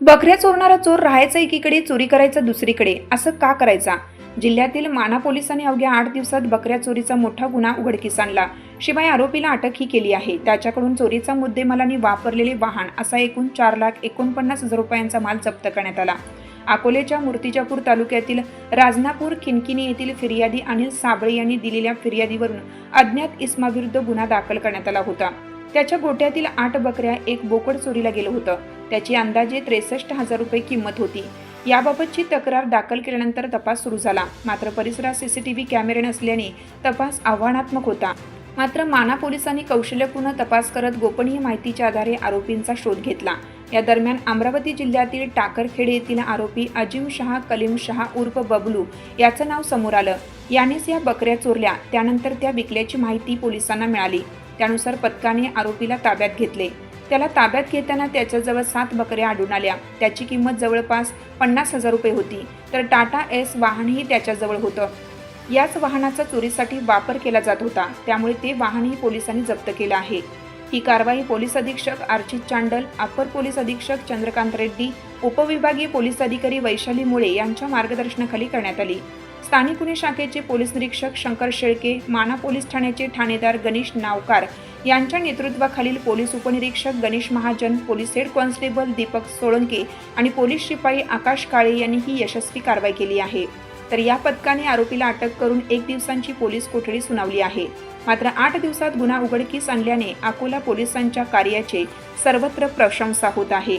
बकऱ्या चोरणारा चोर राहायचा एकीकडे चोरी करायचा दुसरीकडे. असं का करायचा? जिल्ह्यातील माना पोलिसांनी अवघ्या आठ दिवसात बकऱ्या चोरीचा मोठा गुन्हा उघडकीस आणला. शिवाय आरोपीला अटकही केली आहे. त्याच्याकडून चोरीचा मुद्देमालाने वापरलेले वाहन असा एकूण चार लाख एकोणपन्नास हजार रुपयांचा माल जप्त करण्यात आला. अकोलेच्या मूर्तिजापूर तालुक्यातील राजनापूर खिनकिनी येथील फिर्यादी अनिल साबळे यांनी दिलेल्या फिर्यादीवरून अज्ञात इस्माविरुद्ध गुन्हा दाखल करण्यात आला होता. त्याच्या गोट्यातील आठ बकऱ्या एक बोकड चोरीला गेलं होतं. त्याची अंदाजे त्रेसष्ट हजार रुपये किंमत होती. याबाबतची तक्रार दाखल केल्यानंतर तपास सुरू झाला. मात्र परिसरात सीसीटीव्ही कॅमेरे नसल्याने तपास आव्हानात्मक होता. मात्र माना पोलिसांनी कौशल्यपूर्ण तपास करत गोपनीय माहितीच्या आधारे आरोपींचा शोध घेतला. या दरम्यान अमरावती जिल्ह्यातील टाकरखेडे येथील आरोपी अजीम शहा कलीम शहा उर्फ बबलू याचं नाव समोर आलं. यानेच या बकऱ्या चोरल्या. त्यानंतर त्या विकल्याची माहिती पोलिसांना मिळाली. त्यानुसार पथकाने आरोपीला ताब्यात घेतले. त्याला ताब्यात घेताना त्याच्याजवळ सात बकऱ्या आढळून आल्या. त्याची किंमत जवळपास पन्नास हजार रुपये होती. तर टाटा एस वाहनही त्याच्याजवळ होतं. याच वाहनाचा चोरीसाठी वापर केला जात होता. त्यामुळे ते वाहनही पोलिसांनी जप्त केलं आहे. ही कारवाई पोलीस अधीक्षक अर्चित चांडल अप्पर पोलीस अधीक्षक चंद्रकांत रेड्डी उपविभागीय पोलीस अधिकारी वैशाली मुळे यांच्या मार्गदर्शनाखाली करण्यात आली. स्थानिक गुन्हे शाखेचे पोलीस निरीक्षक शंकर शेळके माना पोलीस ठाण्याचे ठाणेदार गणेश नावकार यांच्या नेतृत्वाखालील पोलीस उपनिरीक्षक Ganesh Mahajan police head constable Deepak Solanke आणि पोलीस शिपाई आकाश काळे यांनी ही यशस्वी कारवाई केली आहे. तर या पथकाने आरोपीला अटक करून एक दिवसांची पोलीस कोठडी सुनावली आहे. मात्र आठ दिवसात गुन्हा उघडकीस आणल्याने अकोला पोलिसांच्या कार्याचे सर्वत्र प्रशंसा होत आहे.